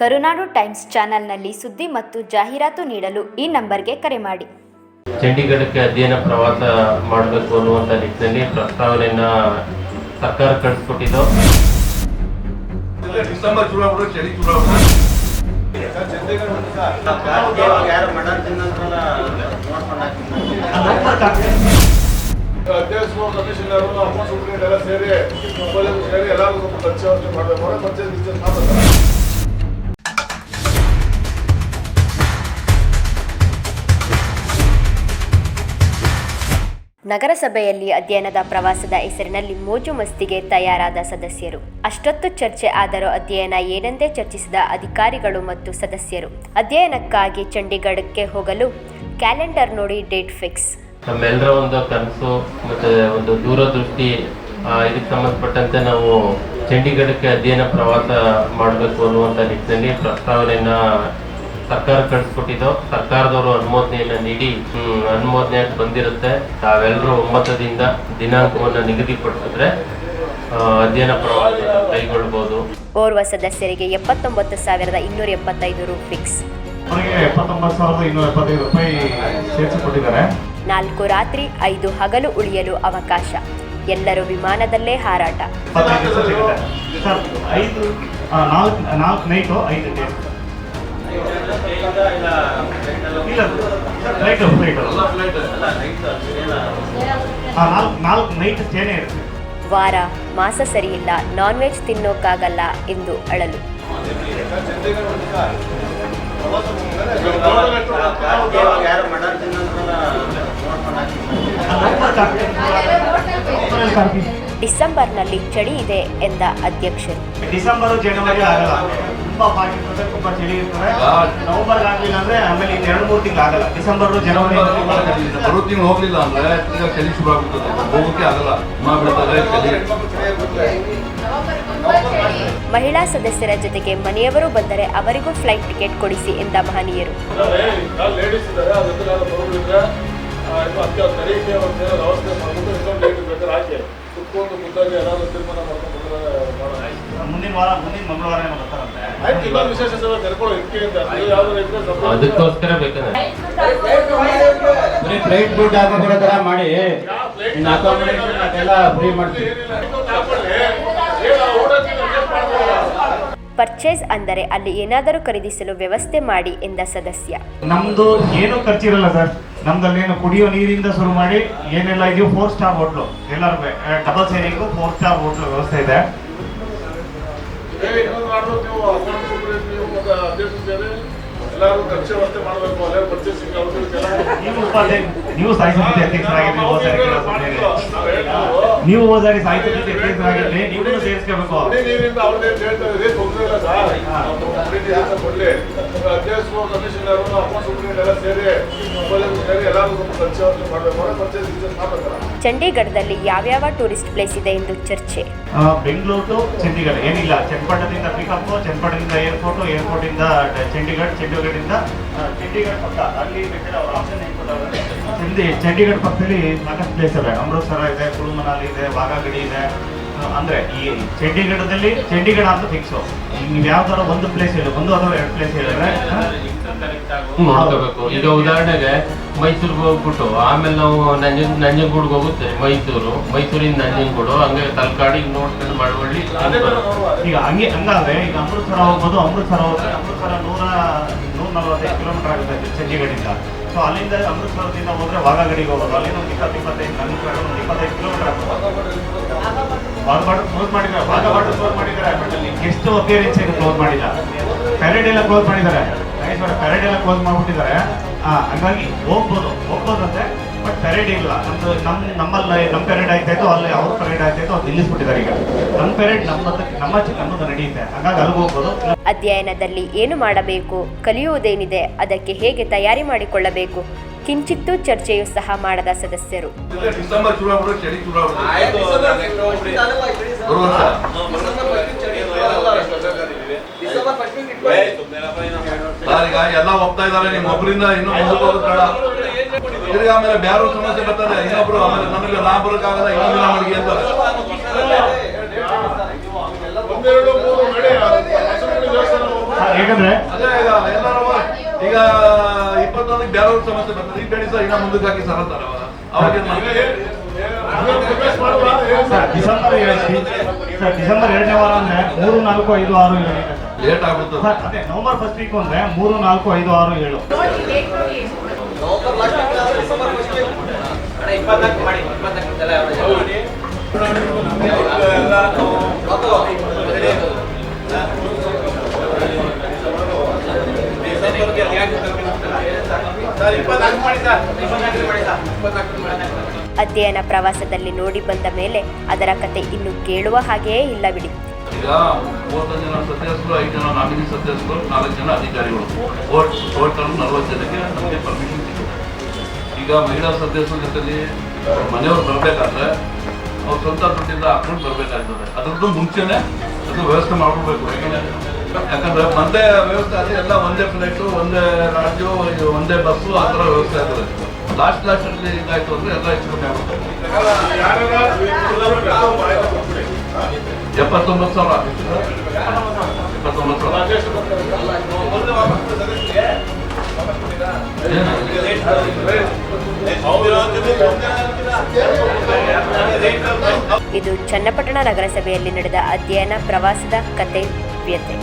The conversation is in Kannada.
ಕರುನಾಡು ಟೈಮ್ಸ್ ಚಾನೆಲ್ನಲ್ಲಿ ಸುದ್ದಿ ಮತ್ತು ಜಾಹೀರಾತು ನೀಡಲು ಈ ನಂಬರ್ಗೆ ಕರೆ ಮಾಡಿ. ಚಂಡೀಗಢಕ್ಕೆ ಅಧ್ಯಯನ ಪ್ರವಾಸ ಮಾಡಬೇಕು ಅನ್ನುವಂಥ ನಿಟ್ಟಿನಲ್ಲಿ ಪ್ರಸ್ತಾವನೆಯನ್ನ ಸರ್ಕಾರ ಕಳಿಸ್ಕೊಟ್ಟಿದ್ದು. ಡಿಸೆಂಬರ್ ಚಳಿ ಅಧ್ಯಕ್ಷರು ಕಮಿಷನರು ಸೇರಿ ಮೊಬೈಲ್ ಸೇರಿ ಎಲ್ಲರಿಗೂ ಸ್ವಲ್ಪ ಮಾಡಬೇಕು. ಪರ್ಚೇಸ್ ನಗರಸಭೆಯಲ್ಲಿ ಅಧ್ಯಯನದ ಪ್ರವಾಸದ ಹೆಸರಿನಲ್ಲಿ ಮೋಜು ಮಸ್ತಿಗೆ ತಯಾರಾದ ಸದಸ್ಯರು. ಅಷ್ಟೊತ್ತು ಚರ್ಚೆ ಆದರೂ ಅಧ್ಯಯನ ಏನೆಂದೇ ಚರ್ಚಿಸಿದ ಅಧಿಕಾರಿಗಳು ಮತ್ತು ಸದಸ್ಯರು. ಅಧ್ಯಯನಕ್ಕಾಗಿ ಚಂಡೀಗಢಕ್ಕೆ ಹೋಗಲು ಕ್ಯಾಲೆಂಡರ್ ನೋಡಿ ಡೇಟ್ ಫಿಕ್ಸ್. ನಮ್ಮೆಲ್ಲರ ಒಂದು ಕನಸು ಮತ್ತು ಒಂದು ದೂರದೃಷ್ಟಿ ಇದಕ್ಕೆ ಸಂಬಂಧಪಟ್ಟಂತೆ ನಾವು ಚಂಡೀಗಢಕ್ಕೆ ಅಧ್ಯಯನ ಪ್ರವಾಸ ಮಾಡಬೇಕು ಅನ್ನುವಂಥ ನಿಟ್ಟಿನಲ್ಲಿ ಪ್ರಸ್ತಾವನೆಯನ್ನ ಸರ್ಕಾರ ಕಳಿಸ್ಕೊಟ್ಟಿದ್ದು ಸರ್ಕಾರದವರು ಅನುಮೋದನೆಯನ್ನ ನೀಡಿ ಹ್ಮ್, ಅನುಮೋದನೆ ಅಂತ ಬಂದಿರುತ್ತೆ. ತಾವೆಲ್ಲರೂ ಒಮ್ಮತದಿಂದ ದಿನಾಂಕವನ್ನು ನಿಗದಿಪಡಿಸಿದ್ರೆ ಅಧ್ಯಯನ ಪ್ರವಾಸ ಕೈಗೊಳ್ಳಬಹುದು ಓರ್ವ ಸದಸ್ಯರಿಗೆ ಎಪ್ಪತ್ತೊಂಬತ್ತು ಸಾವಿರದ ಇನ್ನೂರ ಎಪ್ಪತ್ತೈದು ರು ಫಿಕ್ಸ್ ಅವರಿಗೆ ಎಪ್ಪತ್ತೊಂಬತ್ತು ಸಾವಿರದ ಇನ್ನೂರ ಎಪ್ಪತ್ತೈದು ರೂಪಾಯಿ ಸೇರಿಸಿಕೊಟ್ಟಿದ್ದಾರೆ. ನಾಲ್ಕು ರಾತ್ರಿ ಐದು ಹಗಲು ಉಳಿಯಲು ಅವಕಾಶ. ಎಲ್ಲರೂ ವಿಮಾನದಲ್ಲೇ ಹಾರಾಟ. ನಾಲ್ಕು ನಾಲ್ಕು ನೈಟು ಐದು ಫ್ಲೈಟು ಫ್ಲೈಟು ಹಾಂ ನಾಲ್ಕು ನಾಲ್ಕು ನೈಟ್ ಸ್ಟೇನೇ ಇರುತ್ತೆ. ವಾರ ಮಾಸ ಸರಿಯಿಲ್ಲ ನಾನ್ ವೆಜ್ ತಿನ್ನೋಕ್ಕಾಗಲ್ಲ ಎಂದು ಅಳಲು. ಡಿಸೆಂಬರ್ನಲ್ಲಿ ಚಳಿ ಇದೆ ಎಂದ ಅಧ್ಯಕ್ಷರು. ಡಿಸೆಂಬರ್ ಜನವರಿ ಆಗಲ್ಲ. ತುಂಬಾ ಬಾಕಿ ಇರ್ತದೆ ತುಂಬಾ ಚಳಿ ಇರ್ತದೆ. ನವೆಂಬರ್ ಆಗ್ಲಿಲ್ಲ ಅಂದ್ರೆ ಆಮೇಲೆ ಇನ್ನು ಎರಡು ಮೂರು ತಿಂಗಳು ಆಗಲ್ಲ ಡಿಸೆಂಬರ್ ಜನವರಿ ಬರೋ ತಿಂಗಳು ಹೋಗ್ಲಿಲ್ಲ ಅಂದ್ರೆ ಈಗ ಚಳಿ ಶುರು ಆಗ್ಬಿಡ್ತದೆ. ಹೋಗೋಕೆ ಆಗಲ್ಲ. ಹಿಮ ಬೀಳ್ತದೆ ಚಳಿ. ಮಹಿಳಾ ಸದಸ್ಯರ ಜೊತೆಗೆ ಮನೆಯವರು ಬಂದರೆ ಅವರಿಗೂ ಫ್ಲೈಟ್ ಟಿಕೆಟ್ ಕೊಡಿಸಿ ಎಂದ ಮಹನೀಯರು. ಲೇಡೀಸ್ ಮಾಡ್ಬಿಟ್ಟು ಬೇಕಾದ್ರೆ ಹಾಕಿ. ಕುತ್ಕೊಂಡು ಏನಾದ್ರು ತೀರ್ಮಾನ ಮಾಡ್ಕೊಂಡು ಮಾಡೋಣ. ಮುಂದಿನ ವಾರ ಮುಂದಿನ ಮಂಗಳವಾರ ಏನೋ ಬರ್ತಾರಂತೆ ಅದಕ್ಕೋಸ್ಕರ ಬೇಕಾದ್ರೆ ಬರೀ ಫ್ಲೈಟ್ ದುಡ್ಡು ಹಾಕೋ ಥರ ಮಾಡಿ. ಇನ್ನು ಅಕಾಮಿಡೇಷನ್ ಅದೆಲ್ಲ ಫ್ರೀ ಮಾಡ್ತೀವಿ. ಪರ್ಚೇಸ್ ಅಂದರೆ ಅಲ್ಲಿ ಏನಾದರೂ ಖರೀದಿಸಲು ವ್ಯವಸ್ಥೆ ಮಾಡಿ ಎಂದ ಸದಸ್ಯ. ನಮ್ದು ಏನು ಖರ್ಚಿರಲ್ಲ ಸರ್. ನಮ್ದಲ್ಲಿ ಏನು ಕುಡಿಯೋ ನೀರಿಂದ ಶುರು ಮಾಡಿ ಏನೆಲ್ಲ ಇದೆಯೋ ಫೋರ್ ಸ್ಟಾರ್ ಹೋಟ್ಲು ಎಲ್ಲರೂ double sharing four star hotel ವ್ಯವಸ್ಥೆ ಇದೆ. ಏ, ಇನ್ನೊಂದು ಮಾಡ್ಬೇಕು ನೀವು ಅಕೌಂಟ್ ನೀವು ಸೇರಿ ಎಲ್ಲರೂ ವ್ಯವಸ್ಥೆ ಮಾಡಬೇಕು ಅಲ್ಲೇ ಪರ್ಚೇಸಿಂಗ್ ನೀವು ನೀವು ಸಾಹಿತ್ಯ ಸಮಿತಿ ಅಧ್ಯಕ್ಷರಾಗಿರ್ಲಿ ನೀವು ಹೋದ ಸಾರಿ ಸಾಹಿತ್ಯ ಸಮಿತಿ ಅಧ್ಯಕ್ಷರಾಗಿರ್ಲಿ. ನೀವು ಸೇರಿಸ್ಕೋಬೇಕು ನೀರಿಂದ ಅವ್ರನ್ನೇ ಹೇಳ್ತಾ ಇದ್ರೆ ತೊಂದರೆ ಇಲ್ಲ ಸರ್. ನಾವು ಕೊಡ್ಲಿ? ಅಧ್ಯಕ್ಷರು ಕಮಿಷನರು ಅಕೌಂಟ್ ಎಲ್ಲ ಸೇರಿ ಚಂಡೀಗಢದಲ್ಲಿ ಯಾವ್ಯಾವ ಟೂರಿಸ್ಟ್ ಪ್ಲೇಸ್ ಇದೆ ಎಂದು ಚರ್ಚೆ. ಬೆಂಗಳೂರು ಟು ಚಂಡೀಗಢ. ಏನಿಲ್ಲ, ಚನ್ನಪಟ್ಟಣದಿಂದ ಪಿಕಪ್ ಚನ್ನಪಟ್ಟಣದಿಂದ ಏರ್ಪೋರ್ಟ್ ಏರ್ಪೋರ್ಟಿಂದ ಚಂಡೀಗಢ, ಚಂಡೀಗಢದಿಂದ ಚಂಡೀಗಢ ಪಕ್ಕ. ಅಲ್ಲಿ ಚಂಡಿ, ಚಂಡೀಗಢ ಪಕ್ಕದಲ್ಲಿ ಸಾಕಷ್ಟು ಪ್ಲೇಸ್ ಇದೆ. ಅಮೃತ್ಸರ ಇದೆ ಕುಳುಮನಾಲಿ ಇದೆ ವಾಘಾಗಡಿ ಇದೆ. ಅಂದ್ರೆ ಈ ಚಂಡೀಗಢದಲ್ಲಿ ಚಂಡೀಗಢ ಅಂತ ಫಿಕ್ಸು ನೀವು ಯಾವ್ದಾರ ಒಂದು ಪ್ಲೇಸ್ ಹೇಳಿ. ಒಂದು ಅಥವಾ ಎರಡು ಪ್ಲೇಸ್ ಹೇಳಿದ್ರೆ ನೋಡ್ಕೋಬೇಕು. ಈಗ ಉದಾಹರಣೆಗೆ ಮೈಸೂರಿಗೆ ಹೋಗ್ಬಿಟ್ಟು ಆಮೇಲೆ ನಾವು ನಂಜನ್ ನಂಜನಗೂಡ್ಗೆ ಹೋಗುತ್ತೆ ಮೈಸೂರು. ಮೈಸೂರಿಂದ ನಂಜನಗೂಡು ಹಂಗೆ ತಲಕಾಡಿ ನೋಡ್ಕೊಂಡು ಮಾಡ್ಕೊಳ್ಳಿ ಈಗ ಹಂಗೆ ಹಂಗಾದ್ರೆ ಈಗ ಅಮೃತಸರ ಹೋಗ್ಬೋದು ಅಮೃತಸರ ಹೋದ್ರೆ ಅಮೃತಸರ ನೂರ ನೂರ ನಲವತ್ತೈದು ಕಿಲೋಮೀಟರ್ ಆಗುತ್ತೆ ಚಂಡೀಗಢದಿಂದ ಸೊ ಅಲ್ಲಿಂದ ಅಮೃತಸರದಿಂದ ಹೋದ್ರೆ ವಾಗಡಿಗೆ ಹೋಗೋದು. ಅಲ್ಲಿಂದ ಒಂದು ಇಪ್ಪತ್ತು ಇಪ್ಪತ್ತೈದು ಕಿಲೋಮೀಟರ್ ಒಂದು ಇಪ್ಪತ್ತೈದು ಕಿಲೋಮೀಟರ್ ಆಗ್ತದೆ. ವಾಘಾಬಾರ್ಡರ್ ಕ್ಲೋಸ್ ಮಾಡಿದ್ದಾರೆ ವಾಘಾಬಾರ್ಡರ್ ಕ್ಲೋಸ್ ಮಾಡಿದ್ದಾರೆ. ಬಟ್ ಅಲ್ಲಿ ಗೆಸ್ಟ್ ಅಪಿಯರೆನ್ಸ್ ಏನು ಕ್ಲೋಸ್ ಮಾಡಿಲ್ಲ? ಪ್ಯಾರೇಡ್ ಎಲ್ಲ ಕ್ಲೋಸ್ ಮಾಡಿದ್ದಾರೆ. ನಾಗೇಶ್ವರ ಪೆರೇಡ್ ಎಲ್ಲ ಕ್ಲೋಸ್ ಮಾಡ್ಬಿಟ್ಟಿದ್ದಾರೆ. ಆ, ಹಂಗಾಗಿ ಹೋಗ್ಬೋದು ಹೋಗ್ಬೋದಂತೆ ಬಟ್ ಪೆರೇಡ್ ಇಲ್ಲ. ನಮ್ದು ನಮ್ಮ ನಮ್ಮಲ್ಲಿ ನಮ್ಮ ಪೆರೇಡ್ ಆಯ್ತಾಯ್ತು ಅಲ್ಲಿ ಅವ್ರ ಪೆರೇಡ್ ಆಯ್ತಾಯ್ತು ಅವ್ರು ನಿಲ್ಲಿಸ್ಬಿಟ್ಟಿದ್ದಾರೆ ಈಗ. ನಮ್ಮ ಪೆರೇಡ್ ನಮ್ಮ ನಮ್ಮ ನಮ್ಮದು ನಡೆಯುತ್ತೆ ಹಾಗಾಗಿ ಅಲ್ಲಿಗೆ ಹೋಗ್ಬೋದು. ಅಧ್ಯಯನದಲ್ಲಿ ಏನು ಮಾಡಬೇಕು ಕಲಿಯುವುದೇನಿದೆ ಅದಕ್ಕೆ ಹೇಗೆ ತಯಾರಿ ಮಾಡಿಕೊಳ್ಳಬೇಕು ಕಿಂಚಿತ್ತೂ ಚರ್ಚೆಯು ಸಹ ಮಾಡದ ಸದಸ್ಯರು ಇಲ್ಲ, ಡಿಸೆಂಬರ್ ಶುರು ಆಗ್ಬಿಟ್ಟು ಚಳಿ ಶುರು ಆಗ್ಬಿಟ್ಟು ಬರುವ ವರ್ಷ ಸರ್, ಈಗ ಎಲ್ಲ ಹೋಗ್ತಾ ಇದಾರೆ ನಿಮ್ ಒಬ್ಬರಿಂದ ಇನ್ನು ಮುಂದಕ್ಕೆ ಹೋಗೋದು ಬೇಡ. ತಿರ್ಗಿ ಆಮೇಲೆ ಬೇರೆ ಸಮಸ್ಯೆ ಬರ್ತದೆ. ಇನ್ನೊಬ್ರು ಆಮೇಲೆ ನಮಗೆ ನಾ ಬರೋಕ್ಕಾಗಲ್ಲ ಇನ್ನೊಂದಿನ ಮಡಿಗೆ ಅಂತಾರೆ ಯಾಕಂದ್ರೆ? ಅದೇ ಈಗ ಎಲ್ಲರೂ ಈಗ ಇಪ್ಪತ್ತೊಂದಕ್ಕೆ ಬೇರೆ ಸಮಸ್ಯೆ ಬರ್ತದೆ. ಈ ಬೇಡಿ ಸರ್ ಇನ್ನ ಮುಂದಕ್ಕೆ ಹಾಕಿ ಸರ್ ಅಂತಾರೆ ಅವಾಗ. ಡಿಸೆಂಬರ್ ಡಿಸೆಂಬರ್ ಎರಡನೇ ವಾರ ಅಂದ್ರೆ ಮೂರು ನಾಲ್ಕು ಐದು ಆರು. ಲೇಟ್ ಆಗ್ಬಿಡ್ತದೆ ಸರ್ ಅದೇ ನವೆಂಬರ್ ಫಸ್ಟ್ ವೀಕ್ ಅಂದ್ರೆ ಮೂರು ನಾಲ್ಕು ಐದು ಆರು ಏಳು. ಅಧ್ಯಯನ ಪ್ರವಾಸದಲ್ಲಿ ನೋಡಿ ಬಂದ ಮೇಲೆ ಅದರ ಕತೆ ಇನ್ನು ಕೇಳುವ ಹಾಗೆಯೇ ಇಲ್ಲ ಬಿಡಿ. ಈಗ ಮೂವತ್ತೊಂದು ಜನ ಸದಸ್ಯರು, ಐದು ಜನ ನಾಮಿನಿ ಸದಸ್ಯರು, ನಾಲ್ಕು ಜನ ಅಧಿಕಾರಿಗಳು. ಓಟ್ ಟೋಟಲ್ ನಲವತ್ತು ಜನಕ್ಕೆ ನಮಗೆ ಪರ್ಮಿಷನ್ ಸಿಗುತ್ತೆ. ಈಗ ಮಹಿಳಾ ಸದಸ್ಯರ ಜೊತೆಲಿ ಮನೆಯವ್ರು ಬರಬೇಕಾದ್ರೆ ಅವ್ರ ಸ್ವಂತ ದುಡ್ಡಿಂದ ಹಾಕೊಂಡು ಬರಬೇಕಾಗ್ತದೆ. ಅದ್ರದ್ದು ಮುಂಚೆನೆ ಅದು ವ್ಯವಸ್ಥೆ ಮಾಡ್ಕೊಳ್ಬೇಕು ಯಾಕಂದರೆ ಯಾಕಂದ್ರೆ ಒಂದೇ ವ್ಯವಸ್ಥೆ ಆದರೆ ಎಲ್ಲ ಒಂದೇ ಫ್ಲೈಟು ಒಂದೇ ರಾಜ್ಯ, ಒಂದೇ ಬಸ್ಸು ಆ ಥರ ವ್ಯವಸ್ಥೆ ಆಗ್ತದೆ. ಲಾಸ್ಟ್ ಲಾಸ್ಟ್ ಅಲ್ಲಿ ಅಂದರೆ ಅಂದ್ರೆ ಎಲ್ಲ ಹೆಚ್ಚು ಕಮ್ಮಿ ಆಗುತ್ತೆ. ಇದು ಚನ್ನಪಟ್ಟಣ ನಗರಸಭೆಯಲ್ಲಿ ನಡೆದ ಅಧ್ಯಯನ ಪ್ರವಾಸದ ಕತೆ ವ್ಯತೆ.